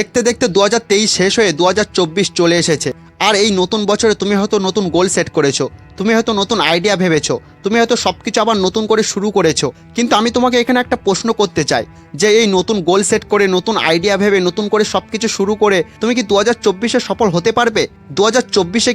দেখতে দেখতে দু হাজার তেইশ শেষ হয়ে দু হাজার চব্বিশ চলে এসেছে। আর এই নতুন বছরে তুমি হয়তো নতুন গোল সেট করেছ, তুমি হয়তো নতুন আইডিয়া ভেবেছো, তুমি হয়তো সব কিছু আবার নতুন করে শুরু করেছ। কিন্তু আমি তোমাকে এখানে একটা প্রশ্ন করতে চাই, যে এই নতুন গোল সেট করে, নতুন আইডিয়া ভেবে, নতুন করে সব কিছু শুরু করে তুমি কি দু হাজার সফল হতে পারবে? দু হাজার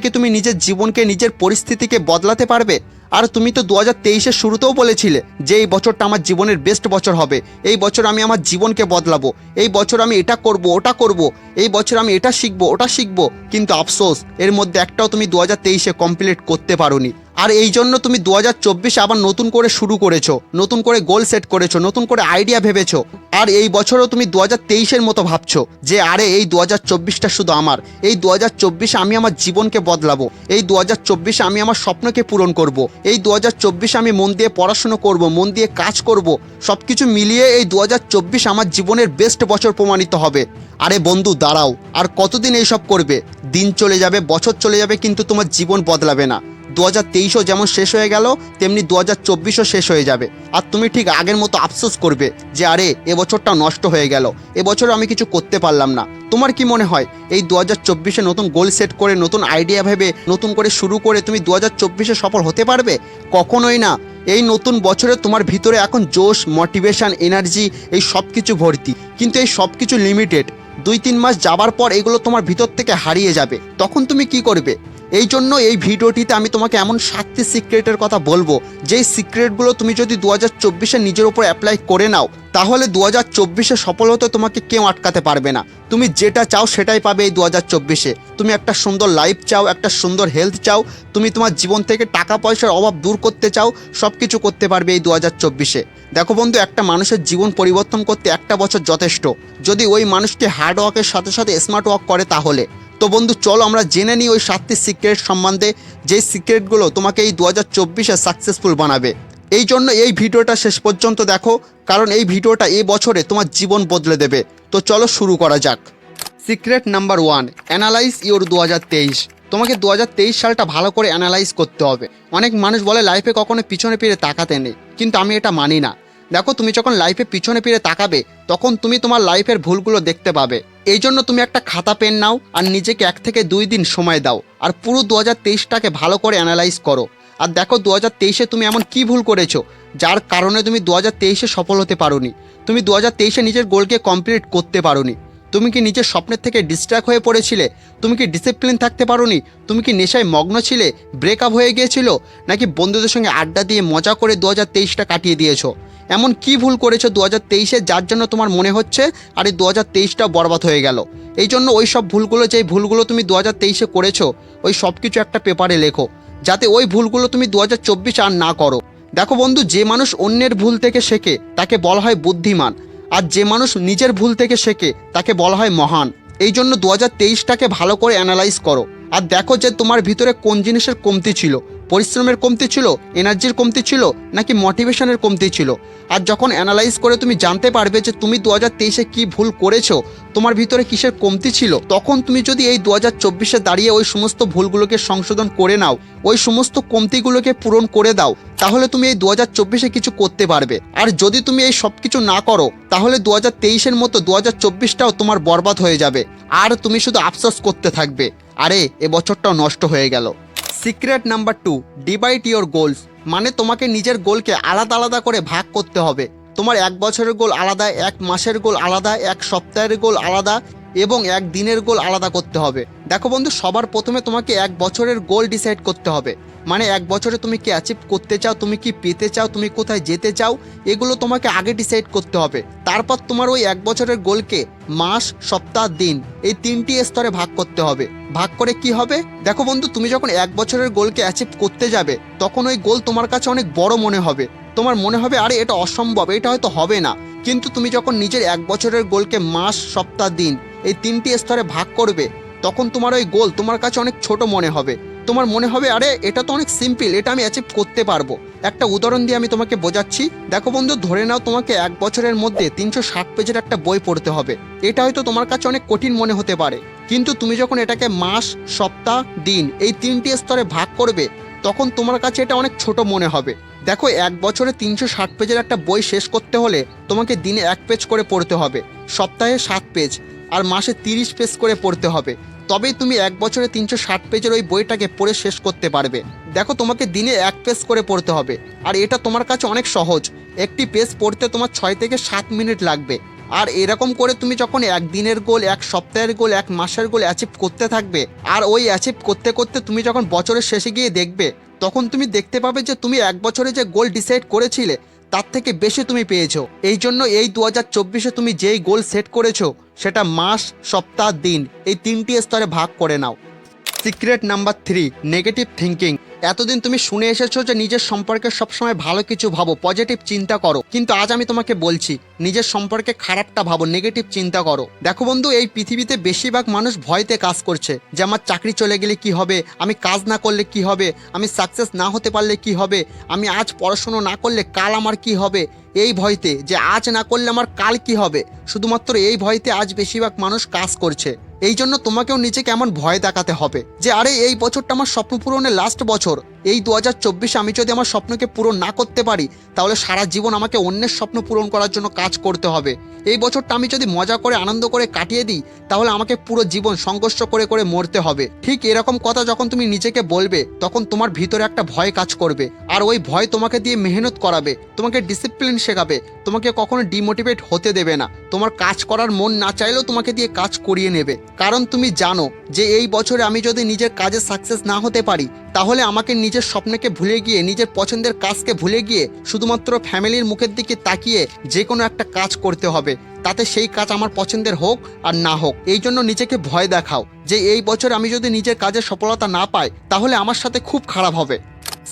কি তুমি নিজের জীবনকে, নিজের পরিস্থিতিকে বদলাতে পারবে? আর তুমি তো দু হাজার তেইশের শুরুতেও বলেছিলে যে এই বছরটা আমার জীবনের বেস্ট বছর হবে। এই বছর আমি আমার জীবনকে বদলাবো। এই বছর আমি এটা করব, ওটা করব। এই বছর আমি এটা শিখব, ওটা শিখব। কিন্তু আফসোস, এর মধ্যে একটাও তুমি দু হাজার তেইশে কমপ্লিট করতে পারোনি। আর এই জন্য তুমি দু হাজার আবার নতুন করে শুরু করেছ, নতুন করে গোল সেট করেছ, নতুন করে আইডিয়া ভেবেছো। আর এই বছরও তুমি দু হাজার তেইশের মতো ভাবছ যে, আরে, এই দু হাজার চব্বিশটা শুধু আমার। এই দু হাজার চব্বিশে আমি আমার জীবনকে বদলাবো। এই দু হাজার চব্বিশে আমি আমার স্বপ্নকে পূরণ করব। এই দু হাজার চব্বিশে আমি মন দিয়ে পড়াশুনো করব, মন দিয়ে কাজ করব। সব কিছু মিলিয়ে এই দু হাজার চব্বিশ আমার জীবনের বেস্ট বছর প্রমাণিত হবে। আরে বন্ধু, দাঁড়াও। আর কতদিন এইসব করবে? দিন চলে যাবে, বছর চলে যাবে, কিন্তু তোমার জীবন বদলাবে না। দু হাজার তেইশও যেমন শেষ হয়ে গেল, তেমনি দু হাজার চব্বিশও শেষ হয়ে যাবে। আর তুমি ঠিক আগের মতো আফসোস করবে যে, আরে, এবছরটা নষ্ট হয়ে গেল। এবছর আমি কিছু করতে পারলাম না। তোমার কি মনে হয়, এই দু হাজার চব্বিশে নতুন গোল সেট করে, নতুন আইডিয়া ভেবে, নতুন করে শুরু করে তুমি দু হাজার চব্বিশে সফল হতে পারবে? কখনোই না। এই নতুন বছরে তোমার ভিতরে এখন জোশ মোটিভেশন এনার্জি এই সব কিছু ভর্তি। কিন্তু এই সব কিছু লিমিটেড দুই তিন মাস যাবার পর এগুলো তোমার ভিতর থেকে হারিয়ে যাবে। তখন তুমি কি করবে? এই জন্য এই ভিডিওটিতে আমি তোমাকে এমন সাতটি সিক্রেটের কথা বলব। যেই সিক্রেটগুলো তুমি যদি দু হাজার চব্বিশে নিজের ওপর অ্যাপ্লাই করে নাও, তাহলে দু হাজার চব্বিশে সফল হতে তোমাকে কেউ আটকাতে পারবে না। তুমি যেটা চাও সেটাই পাবে এই দু হাজার চব্বিশে। তুমি একটা সুন্দর লাইফ চাও, একটা সুন্দর হেলথ চাও, তুমি তোমার জীবন থেকে টাকা পয়সার অভাব দূর করতে চাও সব কিছু করতে পারবে এই দু হাজার চব্বিশে। দেখো বন্ধু, একটা মানুষের জীবন পরিবর্তন করতে একটা বছর যথেষ্ট। যদি ওই মানুষটি হার্ড ওয়ার্কের সাথে সাথে স্মার্ট ওয়ার্ক করে তাহলে। তো বন্ধু, চলো আমরা জেনে নিই ওই সাতটি সিক্রেট সম্বন্ধে যেই সিক্রেটগুলো তোমাকে এই দু হাজার চব্বিশে সাকসেসফুল বানাবে। এই জন্য এই ভিডিওটা শেষ পর্যন্ত দেখো, কারণ এই ভিডিওটা এই বছরে তোমার জীবন বদলে দেবে। তো চলো শুরু করা যাক। Secret number one analyse your দু হাজার তেইশ। তোমাকে দু হাজার তেইশ সালটা ভালো করে অ্যানালাইজ করতে হবে। অনেক মানুষ বলে লাইফে কখনো পিছনে ফিরে তাকাতে নেই। কিন্তু আমি এটা মানি না। দেখো, তুমি যখন লাইফে পিছনে ফিরে তাকাবে, তখন তুমি তোমার লাইফের ভুলগুলো দেখতে পাবে। এই জন্য তুমি একটা খাতা পেন নাও আর নিজেকে এক থেকে দুই দিন সময় দাও আর পুরো দু হাজার তেইশটাকে ভালো করে অ্যানালাইজ করো। আর দেখো দু হাজার তেইশে তুমি এমন কি ভুল করেছ, যার কারণে তুমি দু হাজার তেইশে সফল হতে পারোনি। তুমি দু হাজার তেইশে নিজের গোলকে কমপ্লিট করতে পারোনি। তুমি কি নিজের স্বপ্নের থেকে ডিস্ট্র্যাক্ট হয়ে পড়েছিলে? তুমি কি ডিসিপ্লিন থাকতে পারোনি? তুমি কি নেশায় মগ্ন ছিলে? ব্রেকআপ হয়ে গিয়েছিল? নাকি বন্ধুদের সঙ্গে আড্ডা দিয়ে মজা করে দু হাজার তেইশটা কাটিয়ে দিয়েছ? এমন কি ভুল করেছ দু হাজার তেইশে যার জন্য তোমার মনে হচ্ছে? আর দু হাজার তেইশটা বরবাদ হয়ে গেল। এই জন্য ওই সব ভুলগুলো যেই ভুলগুলো তুমি দু হাজার তেইশে করেছ, ওই সব কিছু একটা পেপারে লেখো, যাতে ওই ভুলগুলো তুমি দু হাজার চব্বিশ আর না করো। দেখো বন্ধু, যে মানুষ অন্যের ভুল থেকে শেখে, তাকে বলা হয় বুদ্ধিমান। আর যে মানুষ নিজের ভুল থেকে শেখে, তাকে বলা হয় মহান। এই জন্য দু হাজার তেইশটাকে ভালো করে অ্যানালাইজ করো। আর দেখো যে তোমার ভিতরে কোন জিনিসের কমতি ছিল। পরিশ্রমের কমতি ছিল, এনার্জির কমতি ছিল, নাকি মোটিভেশনের কমতি ছিল? আর যখন অ্যানালাইজ করে তুমি জানতে পারবে যে তুমি দু হাজার তেইশে কী ভুল করেছ, তোমার ভিতরে কিসের কমতি ছিল, তখন তুমি যদি এই দু হাজার চব্বিশে দাঁড়িয়ে ওই সমস্ত ভুলগুলোকে সংশোধন করে নাও, ওই সমস্ত কমতিগুলোকে পূরণ করে দাও, তাহলে তুমি এই দু হাজার চব্বিশে কিছু করতে পারবে। আর যদি তুমি এই সব কিছু না করো, তাহলে দু হাজার তেইশের মতো দু হাজার চব্বিশটাও তোমার বরবাদ হয়ে যাবে। আর তুমি শুধু আফসোস করতে থাকবে। আরে, এ বছরটাও নষ্ট হয়ে গেল। Secret number two, divide your goals মানে তোমাকে নিজের গোলকে আলাদা আলাদা করে ভাগ করতে হবে। তোমার এক বছরের গোল আলাদা, এক মাসের গোল আলাদা, এক সপ্তাহের গোল আলাদা এবং এক দিনের গোল আলাদা করতে হবে। দেখো বন্ধু, সবার প্রথমে তোমাকে এক বছরের গোল ডিসাইড করতে হবে। মানে এক বছরে তুমি কি অ্যাচিভ করতে চাও, তুমি কি পেতে চাও, তুমি কোথায় যেতে চাও, এগুলো তোমাকে আগে ডিসাইড করতে হবে। তারপর তোমার ওই এক বছরের গোলকে মাস, সপ্তাহ, দিন এই তিনটি স্তরে ভাগ করতে হবে। ভাগ করে কি হবে? দেখো বন্ধু, তুমি যখন এক বছরের গোলকে অ্যাচিভ করতে যাবে, তখন ওই গোল তোমার কাছে অনেক বড় মনে হবে। তোমার মনে হবে, আরে, এটা অসম্ভব, এটা হয়তো হবে না। কিন্তু তুমি যখন নিজের এক বছরের গোলকে মাস, সপ্তাহ, দিন এই তিনটি স্তরে ভাগ করবে, তখন তোমার ওই গোল তোমার কাছে অনেক ছোট মনে হবে। তোমার মনে হবে, আরে, এটা তো অনেক সিম্পল এটা আমি অ্যাচিভ করতে পারব। একটা উদাহরণ দিয়ে আমি তোমাকে বোঝাচ্ছি। দেখো বন্ধু, ধরে নাও তোমাকে এক বছরের মধ্যে তিনশো ষাট পেজের একটা বই পড়তে হবে। এটা হয়তো তোমার কাছে অনেক কঠিন মনে হতে পারে। কিন্তু তুমি যখন এটাকে মাস, সপ্তাহ, দিন এই তিনটি স্তরে ভাগ করবে, তখন তোমার কাছে এটা অনেক ছোট মনে হবে। দেখো, এক বছরে তিনশো ষাট পেজের একটা বই শেষ করতে হলে তোমাকে দিনে এক পেজ করে পড়তে হবে। সপ্তাহে সাত পেজ, আর মাসে তিরিশ পেজ করে পড়তে হবে। তবেই তুমি এক বছরে তিনশো ষাট পেজের ওই বইটাকে পড়ে শেষ করতে পারবে। দেখো, তোমাকে দিনে এক পেজ করে পড়তে হবে। আর এটা তোমার কাছে অনেক সহজ। একটি পেজ পড়তে তোমার ছয় থেকে সাত মিনিট লাগবে। আর এরকম করে তুমি যখন একদিনের গোল, এক সপ্তাহের গোল, এক মাসের গোল অ্যাচিভ করতে থাকবে, আর ওই অ্যাচিভ করতে করতে তুমি যখন বছরের শেষে গিয়ে দেখবে, তখন তুমি দেখতে পাবে যে তুমি এক বছরে যে গোল ডিসাইড করেছিলে তার থেকে বেশি তুমি পেয়েছ। এই জন্য এই দু হাজার চব্বিশে তুমি যেই গোল সেট করেছ, সেটা মাস, সপ্তাহ, দিন, এই তিনটি স্তরে ভাগ করে নাও। Secret number three negative thinking এতদিন তুমি শুনে এসেছ যে নিজের সম্পর্কে সবসময় ভালো কিছু ভাবো পজিটিভ চিন্তা করো। কিন্তু আজ আমি তোমাকে বলছি, নিজের সম্পর্কে খারাপটা ভাবো নেগেটিভ চিন্তা করো। দেখো বন্ধু, এই পৃথিবীতে বেশিরভাগ মানুষ ভয়তে কাজ করছে যে আমার চাকরি চলে গেলে কি হবে, আমি কাজ না করলে কি হবে, আমি সাকসেস না হতে পারলে কি হবে, আমি আজ পড়াশুনো না করলে কাল আমার কি হবে? এই ভয়তে যে আজ না করলে আমার কাল কি হবে? শুধুমাত্র এই ভয়তে আজ বেশিরভাগ মানুষ কাজ করছে। এই জন্য তোমাকেও নিজেকে এমন ভয় দেখাতে হবে যে আরে এই বছরটা আমার স্বপ্ন পূরণের লাস্ট বছর। এই দু হাজার চব্বিশে আমি যদি আমার স্বপ্নকে পূরণ না করতে পারি, তাহলে সারা জীবন আমাকে অন্যের স্বপ্ন পূরণ করার জন্য কাজ করতে হবে। এই বছরটা আমি যদি মজা করে, আনন্দ করে কাটিয়ে দিই, তাহলে আমাকে পুরো জীবন সংঘর্ষ করে করে মরতে হবে। ঠিক এরকম কথা যখন তুমি নিজেকে বলবে, তখন তোমার ভিতরে একটা ভয় কাজ করবে। আর ওই ভয় তোমাকে দিয়ে মেহনত করাবে, তোমাকে ডিসিপ্লিন শেখাবে, তোমাকে কখনো ডিমোটিভেট হতে দেবে না। তোমার কাজ করার মন না চাইলেও তোমাকে দিয়ে কাজ করিয়ে নেবে। কারণ তুমি জানো যে এই বছরে আমি যদি নিজের কাজে সাকসেস না হতে পারি, তাহলে আমাকে নিজের স্বপ্নকে ভুলে গিয়ে, নিজের পছন্দের কাজকে ভুলে গিয়ে শুধুমাত্র ফ্যামিলির মুখের দিকে তাকিয়ে যে কোনো একটা কাজ করতে হবে। তাতে সেই কাজ আমার পছন্দের হোক আর না হোক। এই জন্য নিজেকে ভয় দেখাও যে এই বছর আমি যদি নিজের কাজে সফলতা না পাই, তাহলে আমার সাথে খুব খারাপ হবে।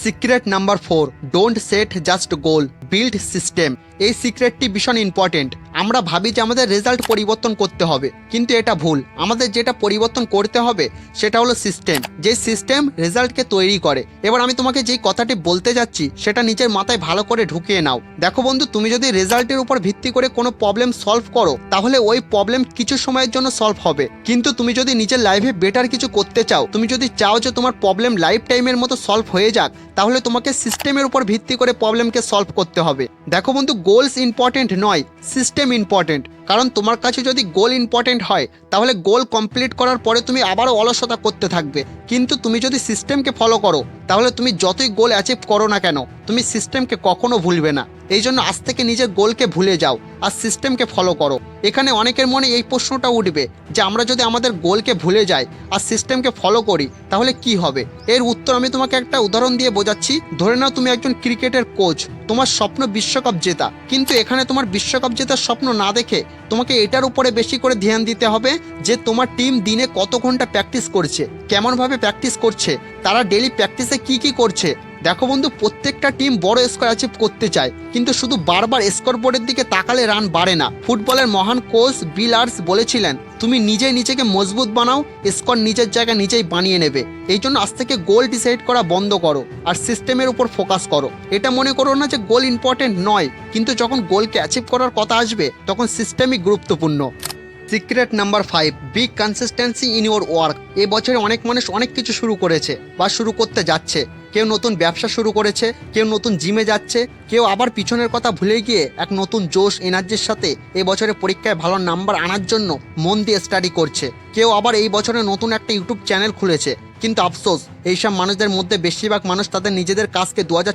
Secret number four, don't set just goal, build system. এই সিক্রেটটি ভীষণ ইম্পর্টেন্ট। আমরা ভাবি যে আমাদের রেজাল্ট পরিবর্তন করতে হবে, কিন্তু এটা ভুল। আমাদের যেটা পরিবর্তন করতে হবে, সেটা হলো সিস্টেম যে সিস্টেম রেজাল্টকে তৈরি করে। এবার আমি তোমাকে যেই কথাটি বলতে যাচ্ছি, সেটা নিজের মাথায় ভালো করে ঢুকিয়ে নাও। দেখো বন্ধু, তুমি যদি রেজাল্টের উপর ভিত্তি করে কোনো প্রবলেম সলভ করো, তাহলে ওই প্রবলেম কিছু সময়ের জন্য সলভ হবে। কিন্তু তুমি যদি নিজের লাইফে বেটার কিছু করতে চাও, তুমি যদি চাও যে তোমার প্রবলেম লাইফ টাইমের মতো সলভ হয়ে যাক, তাহলে তোমাকে সিস্টেমের উপর ভিত্তি করে প্রবলেমকে সলভ করতে হবে। দেখো বন্ধু গোলস ইম্পর্টেন্ট নয় সিস্টেম ইম্পর্টেন্ট কারণ তোমার কাছে যদি গোল ইম্পর্টেন্ট হয়, তাহলে গোল কমপ্লিট করার পরে তুমি আবারও অলসতা করতে থাকবে। কিন্তু তুমি যদি সিস্টেমকে ফলো করো, তাহলে তুমি যতই গোল অ্যাচিভ করো না কেন, তুমি সিস্টেমকে কখনো ভুলবে না। এই জন্য আজ থেকে নিজের গোলকে ভুলে যাও আর সিস্টেমকে ফলো করো। এখানে অনেকের মনে এই প্রশ্নটা উঠবে যে আমরা যদি আমাদের গোলকে ভুলে যাই আর সিস্টেমকে ফলো করি, তাহলে কি হবে? এর উত্তর আমি তোমাকে একটা উদাহরণ দিয়ে বোঝাচ্ছি। ধরে নাও তুমি একজন ক্রিকেটের কোচ তোমার স্বপ্ন বিশ্বকাপ জেতা। কিন্তু এখানে তোমার বিশ্বকাপ জেতার স্বপ্ন না দেখে তোমাকে এটার উপরে বেশি করে ধ্যান দিতে হবে যে তোমার টিম দিনে কত ঘণ্টা প্র্যাকটিস করছে, কেমনভাবে প্র্যাকটিস করছে, তারা ডেলি প্র্যাকটিসে কি কি করছে। দেখো বন্ধু, প্রত্যেকটা টিম বড় স্কোর অ্যাচিভ করতে চায়, কিন্তু শুধু বারবার স্কোর বোর্ডের দিকে তাকালে রান বাড়ে না। ফুটবলের মহান কোচ বিলার্স বলেছিলেন তুমি নিজেই নিজেকে মজবুত বানাও স্কোর নিজের জায়গা নিজেই বানিয়ে নেবে। এই জন্য আজ থেকে গোল ডিসাইড করা বন্ধ করো আর সিস্টেমের উপর ফোকাস করো। এটা মনে করো না যে গোল ইম্পর্টেন্ট নয়, কিন্তু যখন গোলকে অ্যাচিভ করার কথা আসবে, তখন সিস্টেমই গুরুত্বপূর্ণ। Secret number five be consistency in your work এ বছরে অনেক মানুষ অনেক কিছু শুরু করেছে বা শুরু করতে যাচ্ছে। কেউ নতুন ব্যবসা শুরু করেছে, কেউ নতুন জিমে যাচ্ছে, কেউ আবার পিছনের কথা ভুলে গিয়ে এক নতুন জোশ এনার্জির সাথে এই বছরে পরীক্ষায় ভালো নাম্বার আনার জন্য মন দিয়ে স্টাডি করছে। কেউ আবার এই বছরে নতুন একটা ইউটিউব চ্যানেল খুলেছে। কিন্তু আফসোস, এইসব মানুষদের মধ্যে বেশিরভাগ মানুষ তাদের নিজেদের কাজকে দু হাজার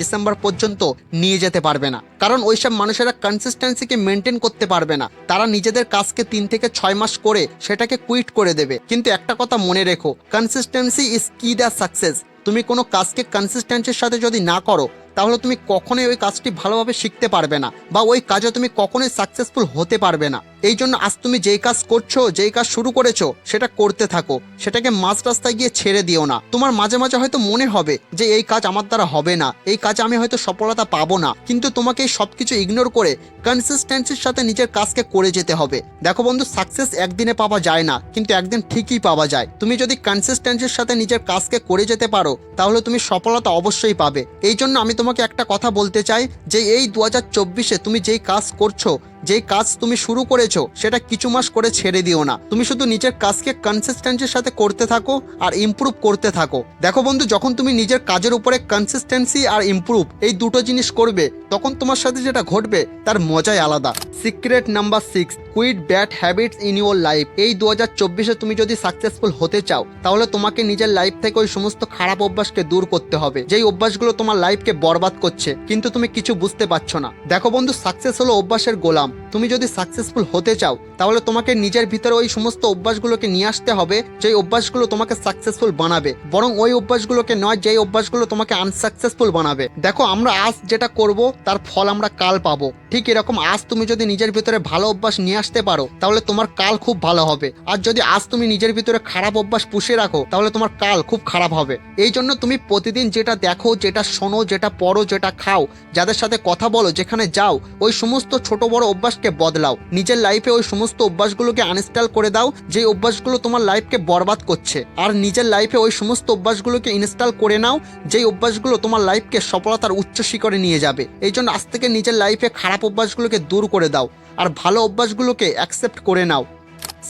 ডিসেম্বর পর্যন্ত নিয়ে যেতে পারবে না। কারণ ওইসব মানুষেরা কনসিস্টেন্সিকে মেনটেন করতে পারবে না। তারা নিজেদের কাজকে তিন থেকে ছয় মাস করে সেটাকে কুইট করে দেবে। কিন্তু একটা কথা মনে রেখো consistency is key the success তুমি কোনো কাজকে কনসিস্টেন্সির সাথে যদি না করো, তাহলে তুমি কখনোই ওই কাজটি ভালোভাবে শিখতে পারবে না, বা ওই কাজে তুমি কখনোই সাকসেসফুল হতে পারবে না। এই জন্য আজ তুমি যেই কাজ করছ, যেই কাজ শুরু করেছ, সেটা করতে থাকো। সেটাকে মাঝ রাস্তায় গিয়ে ছেড়ে দিও না। তোমার মাঝে মাঝে হয়তো মনে হবে যে এই কাজ আমার দ্বারা হবে না। এই কাজে আমি হয়তো সফলতা পাবো না। কিন্তু তোমাকে সব কিছু ইগনোর করে কনসিস্টেন্সির সাথে নিজের কাজকে করে যেতে হবে। দেখো বন্ধু সাকসেস একদিনে পাওয়া যায় না, কিন্তু একদিন ঠিকই পাওয়া যায়। তুমি যদি কনসিস্টেন্সির সাথে নিজের কাজকে করে যেতে পারো, তাহলে তুমি সফলতা অবশ্যই পাবে। এই জন্য আমি তোমাকে একটা কথা বলতে চাই যে এই দু হাজার চব্বিশে তুমি যেই কাজ করছ যেই কাজ তুমি শুরু করেছ, সেটা কিছু মাস করে ছেড়ে দিও না। তুমি শুধু নিজের কাজকে কনসিস্টেন্সির সাথে করতে থাকো আর ইম্প্রুভ করতে থাকো। দেখো বন্ধু, যখন তুমি নিজের কাজের উপরে কনসিস্টেন্সি আর ইম্প্রুভ এই দুটো জিনিস করবে, তখন তোমার সাথে যেটা ঘটবে, তার মজাই আলাদা। Secret number six quit bad habits in your life এই দু হাজার চব্বিশে তুমি যদি সাকসেসফুল হতে চাও, তাহলে তোমাকে নিজের লাইফ থেকে ওই সমস্ত খারাপ অভ্যাসকে দূর করতে হবে, যেই অভ্যাসগুলো তোমার লাইফকে বরবাদ করছে, কিন্তু তুমি কিছু বুঝতে পারছ না। দেখো বন্ধু সাকসেস হলো অভ্যাসের গোলাম। তুমি যদি সাকসেসফুল হতে চাও, তাহলে তোমাকে নিজের ভিতরে ওই সমস্ত অভ্যাসগুলোকে নিয়ে আসতে হবে, যেই অভ্যাসগুলো তোমাকে সাকসেসফুল বানাবে। বরং ওই অভ্যাসগুলোকে নয়, যেই অভ্যাসগুলো তোমাকে আনসাকসেসফুল বানাবে। দেখো, আমরা আজ যেটা করব, তার ফল আমরা কাল পাবো। ঠিক এরকম, আজ তুমি যদি নিজের ভিতরে ভালো অভ্যাস নিয়ে আসতে পারো, তাহলে তোমার কাল খুব ভালো হবে। আর যদি আজ তুমি নিজের ভিতরে খারাপ অভ্যাস পুষে রাখো, তাহলে তোমার কাল খুব খারাপ হবে। এই জন্য তুমি প্রতিদিন যেটা দেখো, যেটা শোনো, যেটা পড়ো, যেটা খাও, যাদের সাথে কথা বলো, যেখানে যাও, ওই সমস্ত ছোট বড় অভ্যাসকে বদলাও। নিজের লাইফে ওই সমস্ত অভ্যাসগুলোকে আনইনস্টল করে দাও, যে অভ্যাসগুলো তোমার লাইফকে বরবাদ করছে। আর নিজের লাইফে ওই সমস্ত অভ্যাসগুলোকে ইনস্টল করে নাও, যেই অভ্যাসগুলো তোমার লাইফকে সফলতার উচ্চ শিখরে নিয়ে যাবে। এই জন্য আজ থেকে নিজের লাইফে খারাপ অভ্যাসগুলোকে দূর করে দাও। আর ভালো অভ্যাসগুলোকে অ্যাকসেপ্ট করে নাও।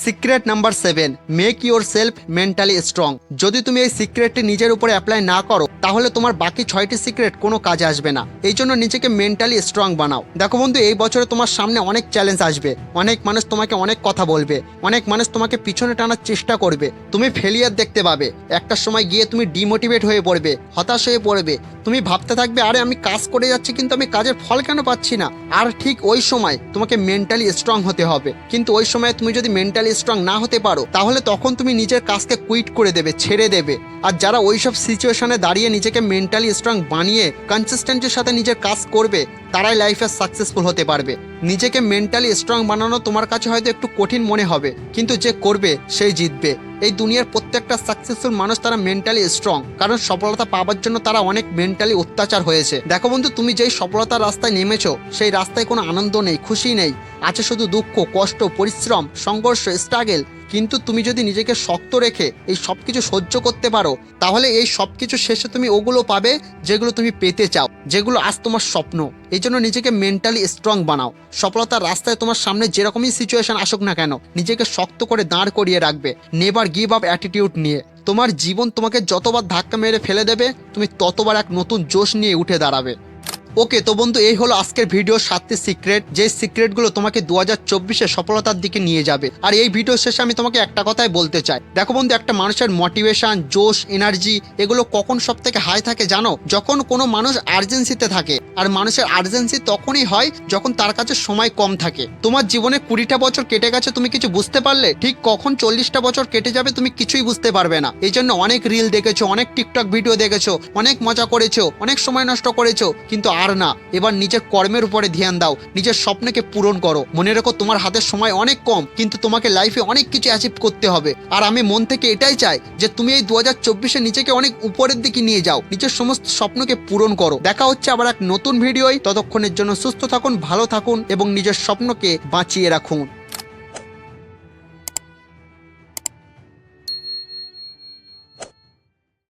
Secret number seven make yourself mentally strong যদি তুমি এই সিক্রেটটি নিজের উপরে অ্যাপ্লাই না করো, তাহলে তোমার বাকি ছয়টি সিক্রেট কোনো কাজে আসবে না। এই জন্য নিজেকে মেন্টালি স্ট্রং বানাও। দেখো বন্ধু, এই বছরে তোমার সামনে অনেক চ্যালেঞ্জ আসবে। অনেক মানুষ তোমাকে অনেক কথা বলবে। অনেক মানুষ তোমাকে পিছনে টানার চেষ্টা করবে। তুমি ফেলিয়ার দেখতে পাবে। একটা সময় গিয়ে তুমি ডিমোটিভেট হয়ে পড়বে, হতাশ হয়ে পড়বে। তুমি ভাবতে থাকবে, আরে, আমি কাজ করে যাচ্ছি, কিন্তু আমি কাজের ফল কেন পাচ্ছি না? আর ঠিক ওই সময় তোমাকে মেন্টালি স্ট্রং হতে হবে। কিন্তু ওই সময় তুমি যদি মেন্টালি স্ট্রং না হতে পারো, তাহলে তখন তুমি নিজের কাজকে কুইট করে দেবে, ছেড়ে দেবে। আর যারা ওইসব সিচুয়েশনে দাঁড়িয়ে নিজেকে মেন্টালি স্ট্রং বানিয়ে কনসিস্টেন্টের সাথে নিজের কাজ করবে তারাই লাইফে সাকসেসফুল হতে পারবে। নিজেকে মেন্টালি স্ট্রং বানানো তোমার কাছে হয়তো একটু কঠিন মনে হবে, কিন্তু যে করবে, সেই জিতবে। এই দুনিয়ার প্রত্যেকটা সাকসেসফুল মানুষ তারা মেন্টালি স্ট্রং কারণ সফলতা পাওয়ার জন্য তারা অনেক মেন্টালি অত্যাচার হয়েছে। দেখো বন্ধু, তুমি যেই সফলতার রাস্তায় নেমেছো, সেই রাস্তায় কোনো আনন্দ নেই, খুশি নেই। আছে শুধু দুঃখ, কষ্ট, পরিশ্রম, সংঘর্ষ স্ট্রাগেল কিন্তু তুমি যদি নিজেকে শক্ত রেখে এই সব কিছু সহ্য করতে পারো, তাহলে এই সব কিছু শেষে তুমি ওগুলো পাবে যেগুলো তুমি পেতে চাও, যেগুলো আজ তোমার স্বপ্ন। এই জন্য নিজেকে মেন্টালি স্ট্রং বানাও। সফলতার রাস্তায় তোমার সামনে যেরকমই সিচুয়েশন আসুক না কেন, নিজেকে শক্ত করে দাঁড় করিয়ে রাখবে। নেভার গিভ আপ অ্যাটিটিউড নিয়ে। তোমার জীবন তোমাকে যতবার ধাক্কা মেরে ফেলে দেবে, তুমি ততবার এক নতুন জোশ নিয়ে উঠে দাঁড়াবে। ওকে, তো বন্ধু, এই হলো আজকের ভিডিও সাতটি সিক্রেট। যে সিক্রেটগুলো তোমাকে দু হাজার চব্বিশে সফলতার দিকে নিয়ে যাবে। আর এই ভিডিও শেষে আমি তোমাকে একটা কথাই বলতে চাই। দেখো বন্ধু, একটা মানুষের মোটিভেশন জোশ এনার্জি এগুলো কখন সব থেকে হাই থাকে জানো? যখন কোনো মানুষ আর্জেন্সিতে থাকে আর মানুষের আর্জেন্সি তখনই হয় যখন তার কাছে সময় কম থাকে। তোমার জীবনে কুড়িটা বছর কেটে গেছে, তুমি কিছু বুঝতে পারলে? ঠিক কখন চল্লিশটা বছর কেটে যাবে তুমি কিছুই বুঝতে পারবে না। এই জন্য অনেক রিল দেখেছ, অনেক টিকটক ভিডিও দেখেছ, অনেক মজা করেছ, অনেক সময় নষ্ট করেছ, কিন্তু আর না। এবার নিজের কর্মের উপরে ধ্যান দাও, নিজের স্বপ্নকে পূরণ করো। মনে রেখো তোমার হাতের সময় অনেক কম, কিন্তু তোমাকে লাইফে অনেক কিছু অ্যাচিভ করতে হবে। আর আমি মন থেকে এটাই চাই যে তুমি এই দু হাজার চব্বিশে নিজেকে অনেক উপরের দিকে নিয়ে যাও। নিজের সমস্ত স্বপ্নকে পূরণ করো। দেখা হচ্ছে আবার এক নতুন ভিডিওয় ততক্ষণের জন্য সুস্থ থাকুন ভালো থাকুন এবং নিজের স্বপ্নকে বাঁচিয়ে রাখুন।